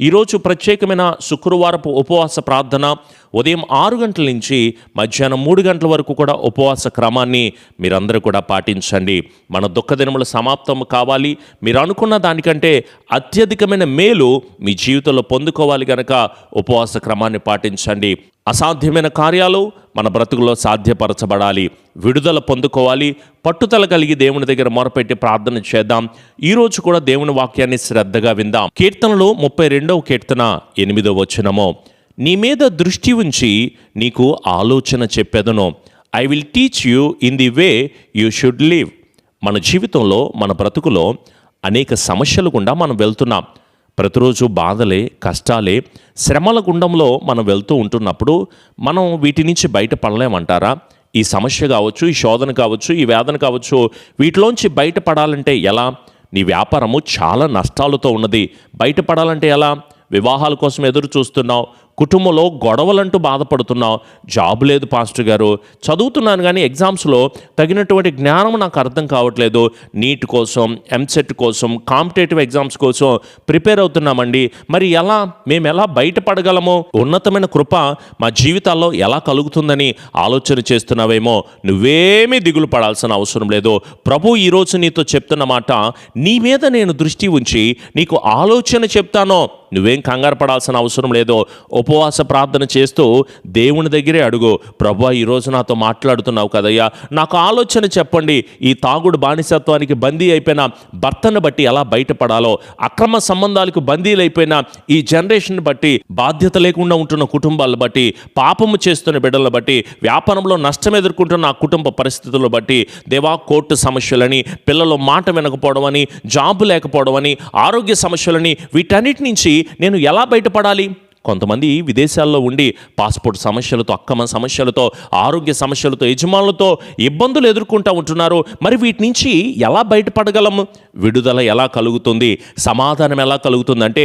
ఈరోజు ప్రత్యేకమైన శుక్రవారపు ఉపవాస ప్రార్థన ఉదయం ఆరు గంటల నుంచి మధ్యాహ్నం మూడు గంటల వరకు కూడా ఉపవాస క్రమాన్ని మీరందరూ కూడా పాటించండి. మన దుఃఖదినములు సమాప్తం కావాలి. మీరు అనుకున్న దానికంటే అత్యధికమైన మేలు మీ జీవితంలో పొందుకోవాలి కనుక ఉపవాస క్రమాన్ని పాటించండి. అసాధ్యమైన కార్యాలు మన బ్రతుకులో సాధ్యపరచబడాలి. విడుదల పొందుకోవాలి. పట్టుదల కలిగి దేవుని దగ్గర మొరపెట్టి ప్రార్థన చేద్దాం. ఈరోజు కూడా దేవుని వాక్యాన్ని శ్రద్ధగా విందాం. కీర్తనలో ముప్పై రెండవ కీర్తన ఎనిమిదవ వచనము. నీ మీద దృష్టి ఉంచి నీకు ఆలోచన చెప్పెదను. I will teach you in the way you should live మన జీవితంలో మన బ్రతుకులో అనేక సమస్యలు గుండా మనం వెళ్తున్నాం. ప్రతిరోజు బాధలే కష్టాలే శ్రమల గుండంలో మనం వెళ్తూ ఉంటున్నప్పుడు మనం వీటి నుంచి బయటపడలేమంటారా? ఈ సమస్య కావచ్చు ఈ శోధన కావచ్చు ఈ వేదన కావచ్చు వీటిలోంచి బయటపడాలంటే ఎలా? నీ వ్యాపారము చాలా నష్టాలతో ఉన్నది. బయటపడాలంటే ఎలా? వివాహాల కోసం ఎదురు చూస్తున్నావు కుటుంబంలో గొడవలంటూ బాధపడుతున్నావు జాబ్ లేదు పాస్టర్ గారు. చదువుతున్నాను కానీ ఎగ్జామ్స్లో తగినటువంటి జ్ఞానం నాకు అర్థం కావట్లేదు. నీట్ కోసం ఎంసెట్ కోసం కాంపిటేటివ్ ఎగ్జామ్స్ కోసం ప్రిపేర్ అవుతున్నామండి. మరి ఎలా మేము ఎలా బయటపడగలము? ఉన్నతమైన కృప మా జీవితాల్లో ఎలా కలుగుతుందని ఆలోచన చేస్తున్నావేమో నువ్వేమీ దిగులు పడాల్సిన అవసరం లేదు. ప్రభు ఈరోజు నీతో చెప్తున్న మాట నీ మీద నేను దృష్టి ఉంచి నీకు ఆలోచన చెప్తానో నువ్వేం కంగారు పడాల్సిన అవసరం లేదు ఉపవాస ప్రార్థన చేస్తూ దేవుని దగ్గరే అడుగు ప్రభా ఈరోజు నాతో మాట్లాడుతున్నావు కదయ్యా. నాకు ఆలోచన చెప్పండి. ఈ తాగుడు బానిసత్వానికి బందీ అయిపోయిన భర్తను బట్టి ఎలా బయటపడాలో అక్రమ సంబంధాలకు బందీలైపోయిన ఈ జనరేషన్ బట్టి బాధ్యత లేకుండా ఉంటున్న కుటుంబాలను బట్టి పాపము చేస్తున్న బిడ్డలను బట్టి వ్యాపారంలో నష్టం ఎదుర్కొంటున్న ఆ కుటుంబ పరిస్థితులను బట్టి దేవా కోర్టు సమస్యలని పిల్లలు మాట వినకపోవడం అని జాబు లేకపోవడం అని ఆరోగ్య సమస్యలని వీటన్నిటి నుంచి నేను ఎలా బయటపడాలి? కొంతమంది విదేశాల్లో ఉండి పాస్పోర్ట్ సమస్యలతో అక్కమ సమస్యలతో ఆరోగ్య సమస్యలతో యజమానులతో ఇబ్బందులు ఎదుర్కొంటూ ఉంటున్నారు. మరి వీటి నుంచి ఎలా బయటపడగలము విడుదల ఎలా కలుగుతుంది? సమాధానం ఎలా కలుగుతుంది అంటే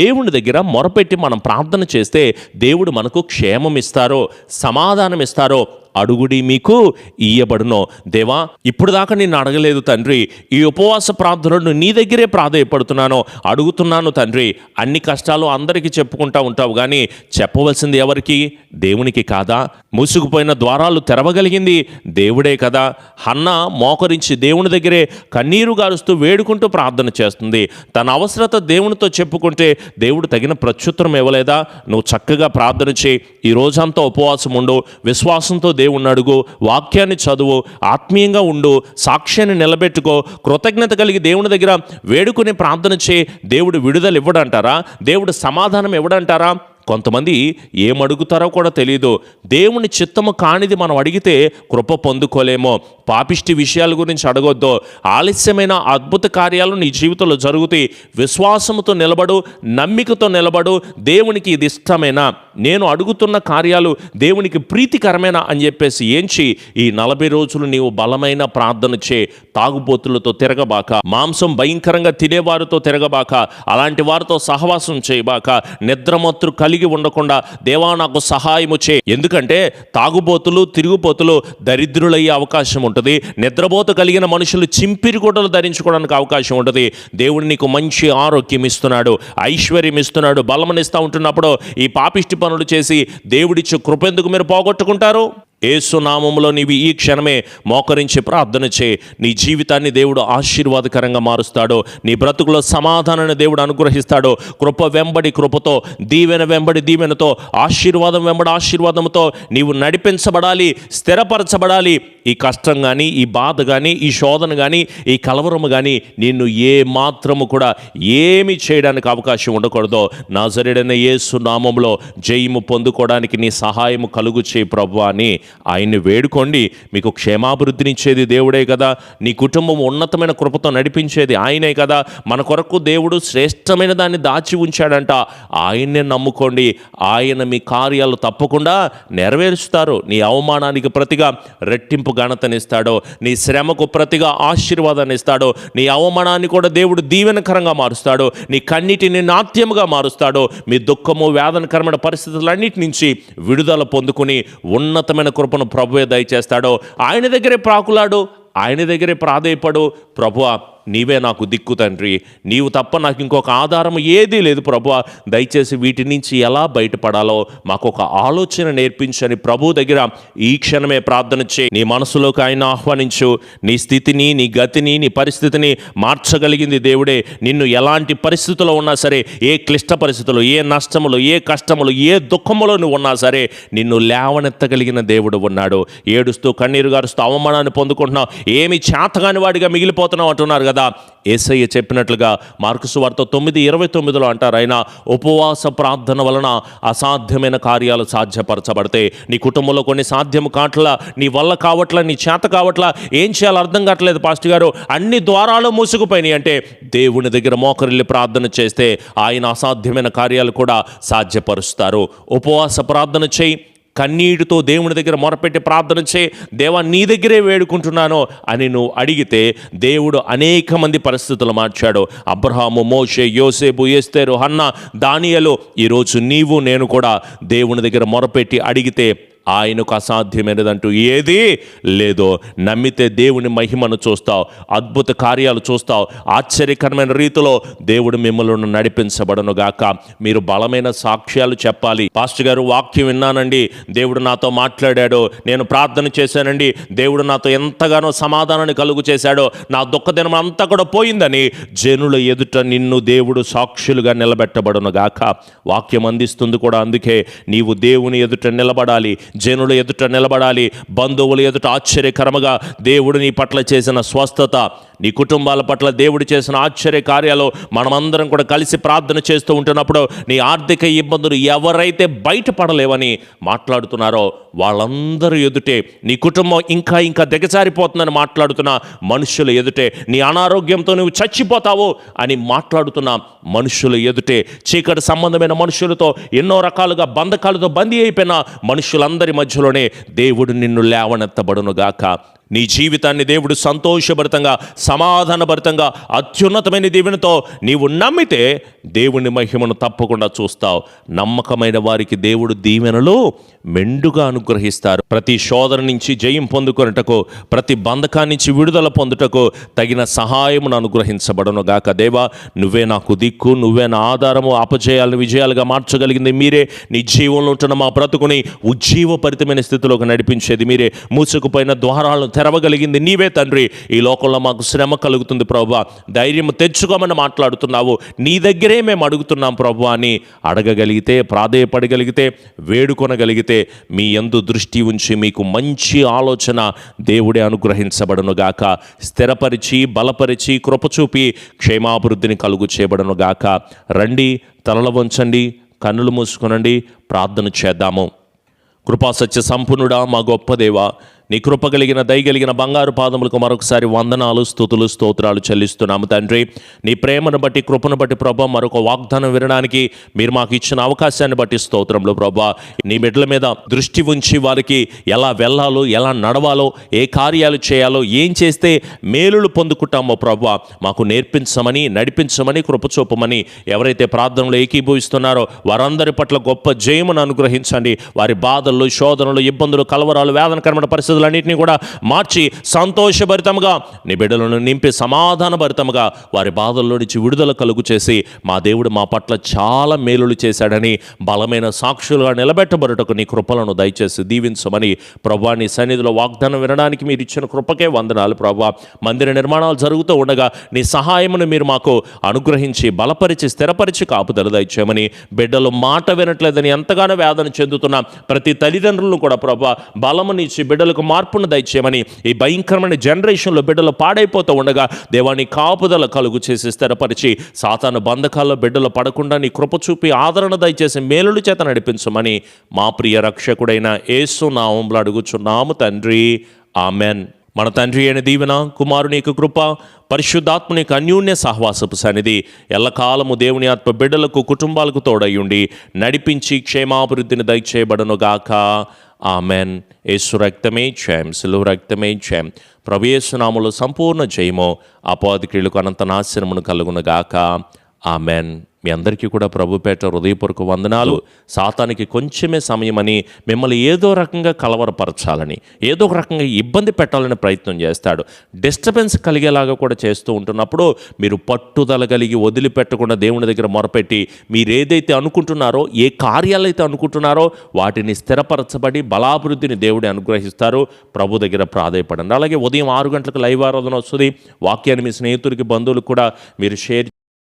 దేవుని దగ్గర మొరపెట్టి మనం ప్రార్థన చేస్తే దేవుడు మనకు క్షేమం ఇస్తారో సమాధానం ఇస్తారో అడుగుడి మీకు ఇయ్యబడును. దేవా ఇప్పుడు దాకా నిన్ను అడగలేదు తండ్రి. ఈ ఉపవాస ప్రార్థనను నీ దగ్గరే ప్రాధాయపడుతున్నాను. అడుగుతున్నాను తండ్రి అన్ని కష్టాలు అందరికీ చెప్పుకుంటా ఉంటావు కానీ చెప్పవలసింది ఎవరికి? దేవునికి కాదా? మూసుకుపోయిన ద్వారాలు తెరవగలిగింది దేవుడే కదా. హన్న మోకరించి దేవుని దగ్గరే కన్నీరు గారుస్తూ వేడుకుంటూ ప్రార్థన చేస్తుంది. తన అవసరత దేవునితో చెప్పుకుంటే దేవుడు తగిన ప్రత్యుత్తరం ఇవ్వలేదా? నువ్వు చక్కగా ప్రార్థన చేయి. ఈ రోజంతా ఉపవాసం ఉండు విశ్వాసంతో దేవుణ్ణి అడుగు వాక్యాన్ని చదువు ఆత్మీయంగా ఉండు సాక్ష్యాన్ని నిలబెట్టుకో కృతజ్ఞత కలిగి దేవుని దగ్గర వేడుకునే ప్రార్థన చేయి దేవుడు విడుదల ఇవ్వడంటారా? దేవుడు సమాధానం ఇవ్వడంటారా? కొంతమంది ఏమడుగుతారో కూడా తెలియదు దేవుని చిత్తము కానిది మనం అడిగితే కృప పొందుకోలేమో. పాపిష్టి విషయాల గురించి అడగొద్దు. ఆలస్యమైన అద్భుత కార్యాలు నీ జీవితంలో జరుగుతాయి. విశ్వాసముతో నిలబడు నమ్మికతో నిలబడు దేవునికి ఇది ఇష్టమేనా? నేను అడుగుతున్న కార్యాలు దేవునికి ప్రీతికరమైన అని చెప్పేసి ఏంచి ఈ నలభై రోజులు నీవు బలమైన ప్రార్థన చే తాగుబోతులతో తిరగబాక మాంసం భయంకరంగా తినేవారితో తిరగబాక అలాంటి వారితో సహవాసం చేయబాక నిద్రమత్తులు కలిగి ఉండకుండా దేవా నాకు సహాయము చే. ఎందుకంటే తాగుబోతులు తిరుగుబోతులు దరిద్రులయ్యే అవకాశం ఉంటుంది. నిద్రపోత కలిగిన మనుషులు చింపిరి గుడ్డలు ధరించుకోవడానికి అవకాశం ఉంటుంది. దేవుడు నీకు మంచి ఆరోగ్యం ఇస్తున్నాడు ఐశ్వర్యం ఇస్తున్నాడు బలమనిస్తూ ఉంటున్నప్పుడు ఈ పాపిష్టి పనులు చేసి దేవుడిచ్చు కృపెందుకు మీరు పోగొట్టుకుంటారు? ఏసునామంలో నీవి ఈ క్షణమే మోకరించి ప్రార్థన చే నీ జీవితాన్ని దేవుడు ఆశీర్వాదకరంగా మారుస్తాడు. నీ బ్రతుకులో సమాధానాన్ని దేవుడు అనుగ్రహిస్తాడు. కృప వెంబడి కృపతో దీవెన వెంబడి దీవెనతో ఆశీర్వాదం వెంబడి ఆశీర్వాదంతో నీవు నడిపించబడాలి స్థిరపరచబడాలి. ఈ కష్టం కానీ ఈ బాధ కానీ ఈ శోధన కానీ ఈ కలవరము కానీ నిన్ను ఏ మాత్రము కూడా ఏమి చేయడానికి అవకాశం ఉండకూడదు. నాజరుడైన యేసు నామంలో జయము పొందుకోవడానికి నీ సహాయము కలుగు చేయి ప్రభు అని ఆయన్ని వేడుకోండి. మీకు క్షేమాభివృద్ధినిచ్చేది దేవుడే కదా. నీ కుటుంబం ఉన్నతమైన కృపతో నడిపించేది ఆయనే కదా. మన కొరకు దేవుడు శ్రేష్టమైన దాన్ని దాచి ఉంచాడంట. ఆయన్నే నమ్ముకోండి. ఆయన మీ కార్యాలు తప్పకుండా నెరవేరుస్తారు. నీ అవమానానికి ప్రతిగా రెట్టింపు ఘనతనిస్తాడో. నీ శ్రమకు ప్రతిగా ఆశీర్వాదాన్ని ఇస్తాడో. నీ అవమానాన్ని కూడా దేవుడు దీవెనకరంగా మారుస్తాడు. నీ కన్నిటిని నాట్యముగా మారుస్తాడు. మీ దుఃఖము వేదనకరమైన పరిస్థితులన్నిటి నుంచి విడుదల పొందుకుని ఉన్నతమైన కృపను ప్రభువే దయచేస్తాడో. ఆయన దగ్గరే ప్రాకులాడు ఆయన దగ్గరే ప్రాధేయపడు ప్రభువా నీవే నాకు దిక్కు తండ్రి. నీవు తప్ప నాకు ఇంకొక ఆధారం ఏదీ లేదు ప్రభు దయచేసి వీటి నుంచి ఎలా బయటపడాలో మాకు ఒక ఆలోచన నేర్పించని ప్రభు దగ్గర ఈ క్షణమే ప్రార్థన చేయి. నీ మనసులోకి ఆయన ఆహ్వానించు. నీ స్థితిని నీ గతిని నీ పరిస్థితిని మార్చగలిగింది దేవుడే. నిన్ను ఎలాంటి పరిస్థితుల్లో ఉన్నా సరే ఏ క్లిష్ట పరిస్థితులు ఏ నష్టములు ఏ కష్టములు ఏ దుఃఖములో నువ్వు ఉన్నా సరే నిన్ను లేవనెత్తగలిగిన దేవుడు ఉన్నాడు. ఏడుస్తూ కన్నీరు గారుస్తూ అవమానాన్ని పొందుకుంటున్నావు. ఏమి చేతగాని వాడిగా వెళ్ళిపోతున్నాం అంటున్నారు కదా. ఏసయ్య చెప్పినట్లుగా మార్కుసు వార్త తొమ్మిది ఇరవై తొమ్మిదిలో అంటారు. ఆయన ఉపవాస ప్రార్థన వలన అసాధ్యమైన కార్యాలు సాధ్యపరచబడితే నీ కుటుంబంలో కొన్ని సాధ్యం కావట్లా నీ వల్ల కావట్లా నీ చేత కావట్లా ఏం చేయాలో అర్థం కావట్లేదు పాస్టర్ గారు. అన్ని ద్వారాలు మూసుకుపోయినాయి. అంటే దేవుని దగ్గర మోకరిల్లి ప్రార్థన చేస్తే ఆయన అసాధ్యమైన కార్యాలు కూడా సాధ్యపరుస్తారు. ఉపవాస ప్రార్థన చేయి. కన్నీటితో దేవుని దగ్గర మొరపెట్టి ప్రార్థన చే దేవా నీ దగ్గరే వేడుకుంటున్నాను అని నువ్వు అడిగితే దేవుడు అనేక మంది పరిస్థితులు మార్చాడు. అబ్రహాము మోషే యోసేపు ఏస్తేరు హన్న దానియలు ఈరోజు నీవు నేను కూడా దేవుని దగ్గర మొరపెట్టి అడిగితే ఆయనకు అసాధ్యమైనదంటూ ఏదీ లేదో నమ్మితే దేవుని మహిమను చూస్తావు అద్భుత కార్యాలు చూస్తావు ఆశ్చర్యకరమైన రీతిలో దేవుడు మిమ్మల్ని నడిపించబడను గాక. మీరు బలమైన సాక్ష్యాలు చెప్పాలి. పాస్టర్ గారు వాక్యం విన్నానండి. దేవుడు నాతో మాట్లాడాడు. నేను ప్రార్థన చేశానండి. దేవుడు నాతో ఎంతగానో సమాధానాన్ని కలుగు చేశాడో. నా దుఃఖదినం అంతా కూడా పోయిందని జనుల ఎదుట నిన్ను దేవుడు సాక్షులుగా నిలబెట్టబడును గాక. వాక్యం అందిస్తుంది కూడా అందుకే నీవు దేవుని ఎదుట నిలబడాలి. జనుల ఎదుట నిలబడాలి. బంధువుల ఎదుట ఆశ్చర్యకరముగా దేవుడు నీ పట్ల చేసిన స్వస్థత నీ కుటుంబాల పట్ల దేవుడు చేసిన ఆశ్చర్య కార్యాలు మనమందరం కూడా కలిసి ప్రార్థన చేస్తూ ఉంటున్నప్పుడు నీ ఆర్థిక ఇబ్బందులు ఎవరైతే బయటపడలేవని మాట్లాడుతున్నారో వాళ్ళందరూ ఎదుటే నీ కుటుంబం ఇంకా ఇంకా దిగజారిపోతుందని మాట్లాడుతున్న మనుషుల ఎదుటే నీ అనారోగ్యంతో నువ్వు చచ్చిపోతావు అని మాట్లాడుతున్న మనుషుల ఎదుటే చీకటి సంబంధమైన మనుషులతో ఎన్నో రకాలుగా బంధకాలతో బందీ అయిపోయిన మనుషులందరి మధ్యలోనే దేవుడు నిన్ను లేవనెత్తబడునుగాక. నీ జీవితాన్ని దేవుడు సంతోషభరితంగా సమాధానభరితంగా అత్యున్నతమైన దీవెనతో నీవు నమ్మితే దేవుని మహిమను తప్పకుండా చూస్తావు. నమ్మకమైన వారికి దేవుడు దీవెనలు మెండుగా అనుగ్రహిస్తారు. ప్రతి శోధన నుంచి జయం పొందుకొనుటకు ప్రతి బంధకాన్నించి విడుదల పొందుటకు తగిన సహాయమును అనుగ్రహించబడను గాక. దేవా నువ్వే నాకు దిక్కు నువ్వే నా ఆధారము అపజయాలను విజయాలుగా మార్చగలిగింది మీరే. నీ జీవంలో ఉంటున్న మా బ్రతుకుని ఉజ్జీవపరితమైన స్థితిలోకి నడిపించేది మీరే. మూసుకుపోయిన ద్వారాలను తెరవగలిగింది. నీవే తండ్రి. ఈ లోకంలో మాకు శ్రమ కలుగుతుంది ప్రభు ధైర్యం తెచ్చుకోమని మాట్లాడుతున్నావు. నీ దగ్గరే మేము అడుగుతున్నాం ప్రభు అని అడగగలిగితే ప్రాధేయపడగలిగితే వేడుకొనగలిగితే మీ ఎందు దృష్టి ఉంచి మీకు మంచి ఆలోచన దేవుడే అనుగ్రహించబడనుగాక స్థిరపరిచి బలపరిచి కృపచూపి క్షేమాభివృద్ధిని కలుగు చేయబడనుగాక రండి తలల వంచండి కన్నులు మూసుకొనండి ప్రార్థన చేద్దాము. కృపాసత్య సంపన్నుడా మా గొప్ప దేవా నీ కృప కలిగిన దయగలిగిన బంగారు పాదములకు మరొకసారి వందనాలు స్థుతులు స్తోత్రాలు చెల్లిస్తున్నాము తండ్రి. నీ ప్రేమను బట్టి కృపను బట్టి ప్రభా మరొక వాగ్దానం వినడానికి మీరు మాకు ఇచ్చిన అవకాశాన్ని బట్టి స్తోత్రంలో ప్రభా. నీ బిడ్డల మీద దృష్టి ఉంచి వారికి ఎలా వెళ్ళాలో ఎలా నడవాలో ఏ కార్యాలు చేయాలో ఏం చేస్తే మేలులు పొందుకుంటామో ప్రభా మాకు నేర్పించమని నడిపించమని కృపచూపమని ఎవరైతే ప్రార్థనలు ఏకీభవిస్తున్నారో వారందరి పట్ల గొప్ప జయమును అనుగ్రహించండి. వారి బాధలు శోధనలు ఇబ్బందులు కలవరాలు వేదనకరమైన పరిస్థితులన్నింటినీ కూడా మార్చి సంతోషభరితంగా నీ బిడ్డలను నింపి సమాధానభరితంగా వారి బాధల్లో నుంచి విడుదల కలుగు చేసి మా దేవుడు మా పట్ల చాలా మేలులు చేశాడని బలమైన సాక్షులుగా నిలబెట్టబడుటకు నీ కృపలను దయచేసి దీవించమని ప్రభా నీ సన్నిధిలో వాగ్దానం వినడానికి మీరు ఇచ్చిన కృపకే వందనాలు ప్రభా. మందిర నిర్మాణాలు జరుగుతూ ఉండగా నీ సహాయమును మీరు మాకు అనుగ్రహించి బలపరిచి స్థిరపరిచి కాపుదల దయచేయమని బిడ్డలు మాట వినట్లేదని ఎంతగానో వేదన చెందుతున్న ప్రతి తల్లిదండ్రులను కూడా ప్రభా బలమునిచ్చి బిడ్డలకు మార్పును దయచేయమని ఈ భయంకరమైన జనరేషన్లో బిడ్డలు పాడైపోతూ ఉండగా దేవాన్ని కాపుదల కలుగు చేసి స్థిరపరిచి సాతాను బంధకాల్లో బిడ్డలు పడకుండా నీ కృప చూపి ఆదరణ దయచేసి మేలుడు చేత నడిపించమని మా ప్రియ రక్షకుడైన యేసు నామంలో అడుగుచున్నాము తండ్రి. ఆమెన్. మన తండ్రి అయిన దీవెన కుమారుని యొక్క కృప పరిశుద్ధాత్మని యొక్క అన్యోన్య సహవాసపు సన్నిధి ఎల్లకాలము దేవుని ఆత్మ బిడ్డలకు కుటుంబాలకు తోడయ్యుండి నడిపించి క్షేమాభివృద్ధిని దయచేయబడనుగాక. ఆమెన్. యేసు రక్తమే జయం సిలువ రక్తమే జయం ప్రవేశనాములు సంపూర్ణ జయము అపాధిక్రియలకు అనంత నాశనమును కలుగునుగాక ఆమెన్. మీ అందరికీ కూడా ప్రభుపేట హృదయపూర్వక వందనాలు. సాతానికి కొంచెమే సమయమని మిమ్మల్ని ఏదో రకంగా కలవరపరచాలని ఏదో ఒక రకంగా ఇబ్బంది పెట్టాలని ప్రయత్నం చేస్తాడు. డిస్టర్బెన్స్ కలిగేలాగా కూడా చేస్తూ ఉంటున్నప్పుడు మీరు పట్టుదల కలిగి వదిలిపెట్టకుండా దేవుని దగ్గర మొరపెట్టి మీరు ఏదైతే అనుకుంటున్నారో ఏ కార్యాలైతే అనుకుంటున్నారో వాటిని స్థిరపరచబడి బలాభివృద్ధిని దేవుడి అనుగ్రహిస్తారు. ప్రభు దగ్గర ప్రాధాయపడండి. అలాగే ఉదయం ఆరు గంటలకు లైవ్ ఆరాధన వస్తుంది వాక్యాన్ని మీ స్నేహితుడికి బంధువులకు కూడా మీరు షేర్